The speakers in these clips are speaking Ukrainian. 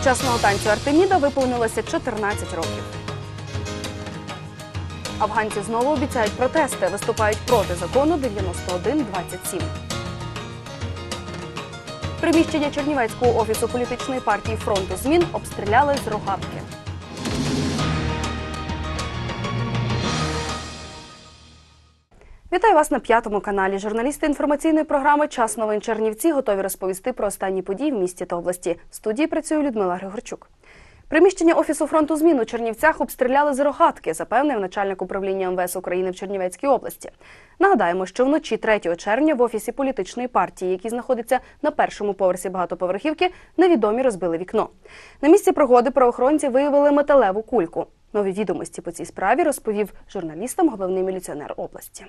Сучасного танцю Артеміда виповнилося 14 років. Афганці знову обіцяють протести, виступають проти закону 9127. Приміщення Чернівецького офісу політичної партії фронту змін обстріляли з рогатки. Вітаю вас на п'ятому каналі. Журналісти інформаційної програми Час новин Чернівці готові розповісти про останні події в місті та області. В студії працює Людмила Григорчук. Приміщення офісу фронту змін у Чернівцях обстріляли з рогатки, запевнив начальник управління МВС України в Чернівецькій області. Нагадаємо, що вночі 3 червня в офісі політичної партії, який знаходиться на першому поверсі багатоповерхівки, невідомі розбили вікно. На місці пригоди правоохоронці виявили металеву кульку. Нові відомості по цій справі розповів журналістам головний міліціонер області.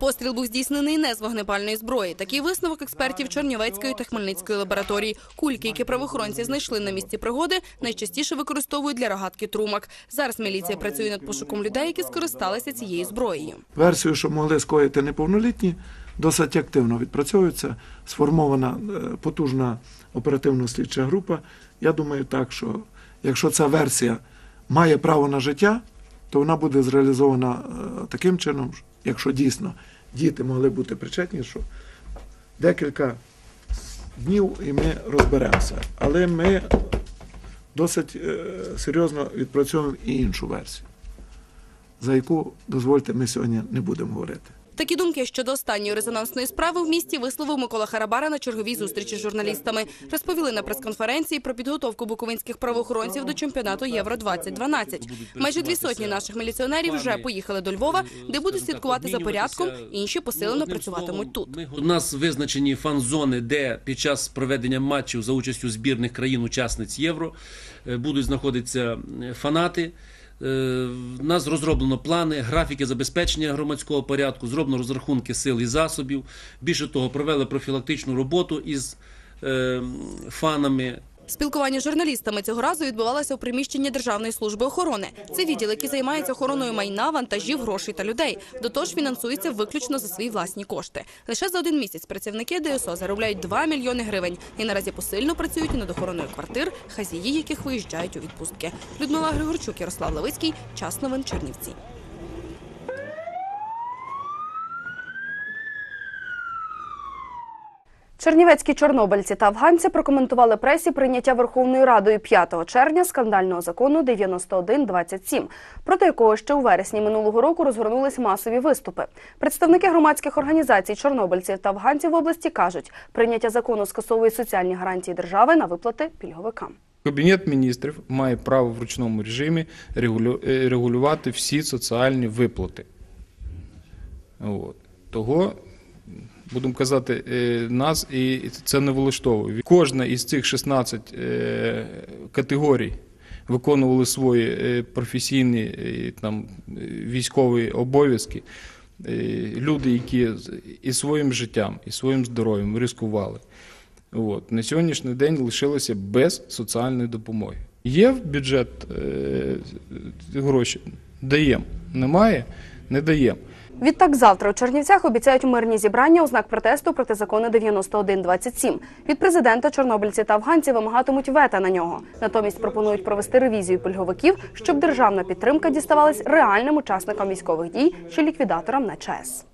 Постріл був здійснений не з вогнепальної зброї. Такий висновок експертів Чернівецької та Хмельницької лабораторій. Кульки, які правоохоронці знайшли на місці пригоди, найчастіше використовують для рогатки трумак. Зараз міліція працює над пошуком людей, які скористалися цією зброєю. Версію, що могли скоїти неповнолітні, досить активно відпрацьовується. Сформована е, потужна оперативно-слідча група. Я думаю так, що якщо ця версія має право на життя, то вона буде зреалізована е, таким чином, якщо дійсно діти могли бути причетні, що декілька днів і ми розберемося. Але ми досить е, серйозно відпрацьовуємо і іншу версію за яку, дозвольте, ми сьогодні не будемо говорити. Такі думки щодо останньої резонансної справи в місті висловив Микола Харабара на черговій зустрічі з журналістами. Розповіли на прес-конференції про підготовку буковинських правоохоронців до чемпіонату Євро 2012 Майже дві сотні наших міліціонерів вже поїхали до Львова, де будуть слідкувати за порядком. Інші посилено працюватимуть тут. У нас визначені фан-зони, де під час проведення матчів за участю збірних країн-учасниць Євро е, будуть знаходитися е, фанати. Е, В нас розроблено плани, графіки забезпечення громадського порядку, зроблено розрахунки сил і засобів. Більше того, провели профілактичну роботу із е, фанами. Спілкування з журналістами цього разу відбувалося у приміщенні Державної служби охорони. Це відділ, який займається охороною майна, вантажів, грошей та людей. До того ж, фінансується виключно за свої власні кошти. Лише за один місяць працівники ДСО заробляють 2 мільйони гривень і наразі посильно працюють над охороною квартир, хазії яких виїжджають у відпустки. Людмила Григорчук, Ярослав Левицький, час новин Чернівці. Чернівецькі чорнобильці та афганці прокоментували пресі прийняття Верховною Радою 5 червня скандального закону 9127, проти якого ще у вересні минулого року розгорнулись масові виступи. Представники громадських організацій чорнобильців та афганців в області кажуть, прийняття закону скасовує соціальні гарантії держави на виплати пільговикам. Кабінет міністрів має право в ручному режимі е, регулювати всі соціальні виплати. От. Того, будемо казати, е, нас і це не влаштовує. Кожна із цих 16 е, категорій виконували свої е, професійні там, військові обов'язки. Люди, які і своїм життям, і своїм здоров'ям ризикували. От. На сьогоднішній день лишилися без соціальної допомоги. Є в бюджет гроші? Даємо. Немає? Не даємо. Відтак завтра у Чернівцях обіцяють мирні зібрання у знак протесту проти закону 9127. Від президента чорнобильці та афганці вимагатимуть вета на нього. Натомість пропонують провести ревізію пільговиків, щоб державна підтримка діставалась реальним учасникам військових дій чи ліквідаторам на ЧАЕС.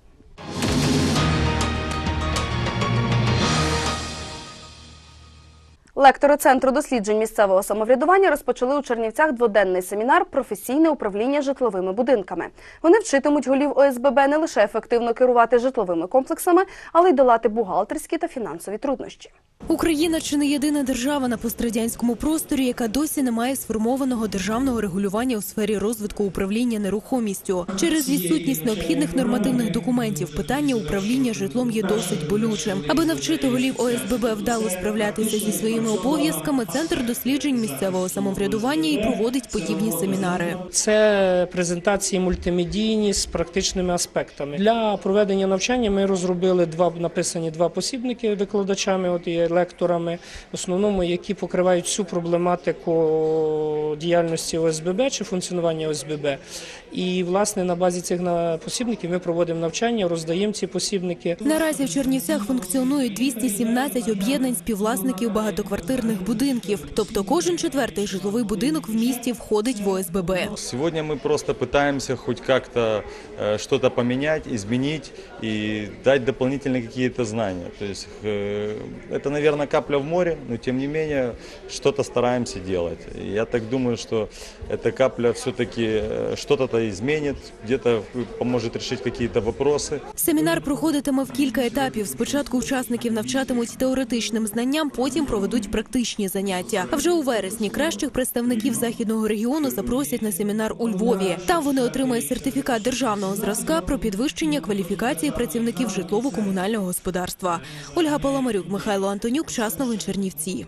Лектори Центру досліджень місцевого самоврядування розпочали у Чернівцях дводенний семінар Професійне управління житловими будинками. Вони вчитимуть голів ОСББ не лише ефективно керувати житловими комплексами, але й долати бухгалтерські та фінансові труднощі. Україна чи не єдина держава на пострадянському просторі, яка досі не має сформованого державного регулювання у сфері розвитку управління нерухомістю. Через відсутність необхідних нормативних документів питання управління житлом є досить болючим. Аби навчити голів ОСББ вдало справлятися зі своїми обов'язками, центр досліджень місцевого самоврядування і проводить подібні семінари. Це презентації мультимедійні з практичними аспектами. Для проведення навчання ми розробили два написані два посібники викладачами, от і лекторами, в основному які покривають всю проблематику діяльності ОСББ чи функціонування ОСББ. І власне на базі цих на- посібників ми проводимо навчання, роздаємо ці посібники. Наразі в Чернівцях функціонують 217 об'єднань співвласників багатоквартирних багатоквартирних будинків. Тобто кожен четвертий житловий будинок в місті входить в ОСББ. Сегодня мы просто пытаемся хоть как-то э, что-то поменять, изменить и дать дополнительные какие-то знания. То есть э, это, наверное, капля в море, но тем не менее что-то стараемся делать. И я так думаю, что эта капля все-таки что-то-то изменит, где-то поможет решить какие-то вопросы. Семінар проходитиме в кілька етапів. Спочатку учасників навчатимуть теоретичним знанням, потім проведуть практичні заняття. А вже у вересні кращих представників західного регіону запросять на семінар у Львові. Там вони отримають сертифікат державного зразка про підвищення кваліфікації працівників житлово-комунального господарства. Ольга Паламарюк, Михайло Антонюк, час новин Чернівці.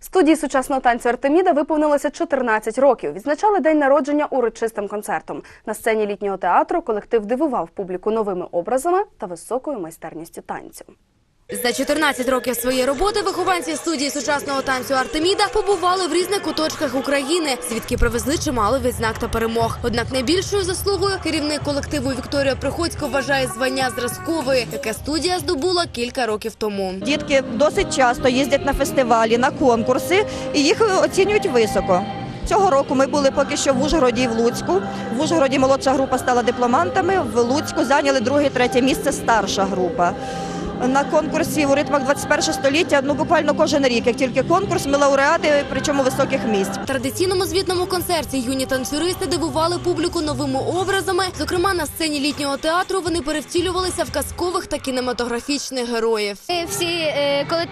Студії сучасного танцю Артеміда виповнилося 14 років. Відзначали день народження урочистим концертом. На сцені літнього театру колектив дивував публіку новими образами та високою майстерністю танцю. За 14 років своєї роботи вихованці студії сучасного танцю Артеміда побували в різних куточках України, звідки привезли чимало відзнак та перемог. Однак найбільшою заслугою керівник колективу Вікторія Приходько вважає звання зразкової, яке студія здобула кілька років тому. Дітки досить часто їздять на фестивалі, на конкурси і їх оцінюють високо. Цього року ми були поки що в Ужгороді і в Луцьку. В Ужгороді молодша група стала дипломантами, в Луцьку зайняли друге-третє місце старша група. На конкурсі у ритмах 21 століття ну буквально кожен рік, як тільки конкурс, ми лауреати, причому високих місць. В традиційному звітному концерті юні танцюристи дивували публіку новими образами. Зокрема, на сцені літнього театру вони перевтілювалися в казкових та кінематографічних героїв. Ми Всі, е, коли,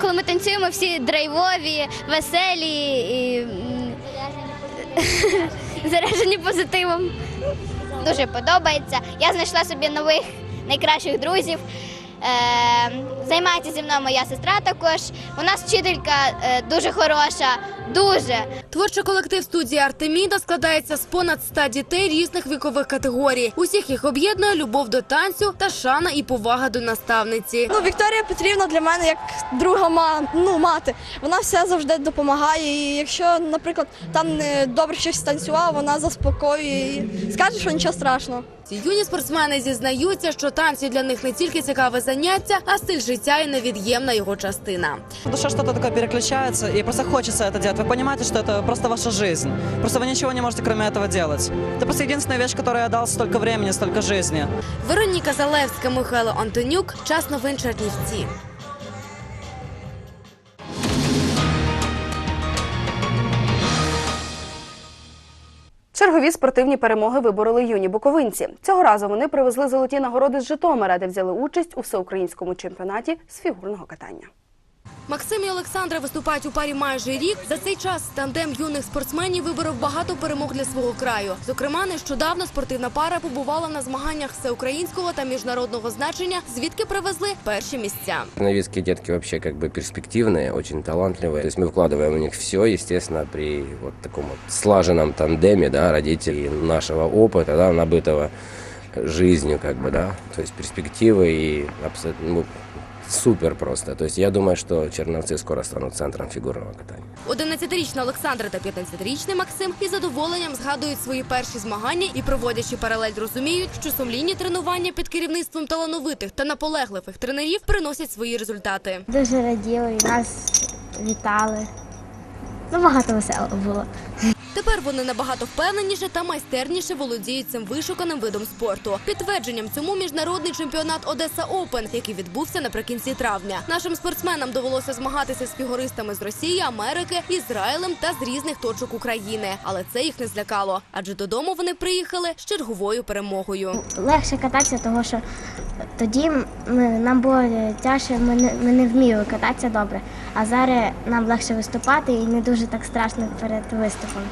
коли ми танцюємо, всі драйвові, веселі і заряджені позитивом. Дуже подобається. Я знайшла собі нових найкращих друзів. Е, займається зі мною моя сестра також. У нас вчителька е, дуже хороша, дуже. Творчий колектив студії Артеміда складається з понад 100 дітей різних вікових категорій. Усіх їх об'єднує любов до танцю та шана і повага до наставниці. Ну, Вікторія Петрівна для мене як друга ма, ну, мати. Вона все завжди допомагає. І якщо, наприклад, там не добре щось станцював, вона заспокоює і скаже, що нічого страшного. Ці юні спортсмени зізнаються, що танці для них не тільки цікаве заняття, а стиль життя і невід'ємна його частина. Душа что-то такое переключается, и просто хочется это делать. Вы понимаете, что это просто ваша жизнь. Просто вы ничего не можете кроме этого делать. Это просто единственная вещь, которой я дал столько времени, столько жизни. Вероніка Залевська, Михайло Антонюк. Час новин Чернівці. Чергові спортивні перемоги вибороли юні буковинці. Цього разу вони привезли золоті нагороди з Житомира, де взяли участь у всеукраїнському чемпіонаті з фігурного катання. Максим і Олександра виступають у парі майже рік. За цей час тандем юних спортсменів виборов багато перемог для свого краю. Зокрема, нещодавно спортивна пара побувала на змаганнях всеукраїнського та міжнародного значення, звідки привезли перші місця. Черновицкие детки вообще как бы перспективные, очень талантливые. То есть мы вкладываем в них все, естественно, при вот таком вот слаженном тандеме, да, родителей нашего опыта, да, набытого жизнью, как бы, да, то есть перспективы и абсолютно ну, супер просто. То есть я думаю, что Черновцы скоро станут центром фигурного катания. 11-річна Олександра та 15-річний Максим із задоволенням згадують свої перші змагання і, проводячи паралель, розуміють, що сумлінні тренування під керівництвом талановитих та наполегливих тренерів приносять свої результати. Дуже раділи, нас вітали. Ну, багато весело було. Тепер вони набагато впевненіше та майстерніше володіють цим вишуканим видом спорту. Підтвердженням цьому міжнародний чемпіонат Одеса Опен, який відбувся наприкінці травня. Нашим спортсменам довелося змагатися з фігуристами з Росії, Америки, Ізраїлем та з різних точок України. Але це їх не злякало, адже додому вони приїхали з черговою перемогою. Легше кататися, тому що тоді ми, нам було тяжче, ми не, ми не вміли кататися добре. А зараз нам легше виступати і не дуже так страшно перед виступом.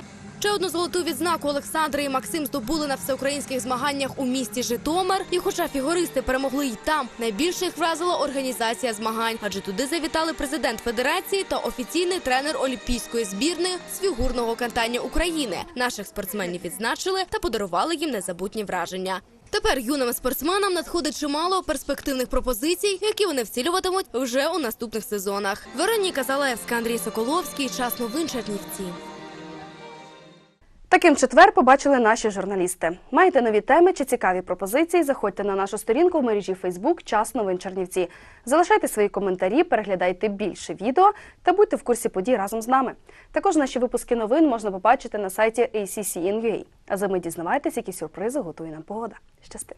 Ще одну золоту відзнаку Олександра і Максим здобули на всеукраїнських змаганнях у місті Житомир. І хоча фігуристи перемогли й там, найбільше їх вразила організація змагань, адже туди завітали президент федерації та офіційний тренер олімпійської збірної з фігурного катання України. Наших спортсменів відзначили та подарували їм незабутні враження. Тепер юним спортсменам надходить чимало перспективних пропозицій, які вони вцілюватимуть вже у наступних сезонах. Вероніка Залевська, Андрій Соколовський. Час новин Чернівці. Таким четвер побачили наші журналісти. Маєте нові теми чи цікаві пропозиції? Заходьте на нашу сторінку в мережі Фейсбук Час новин Чернівці. Залишайте свої коментарі, переглядайте більше відео та будьте в курсі подій разом з нами. Також наші випуски новин можна побачити на сайті ACCN.ua. А за ми дізнавайтесь, які сюрпризи готує нам погода. Щасти!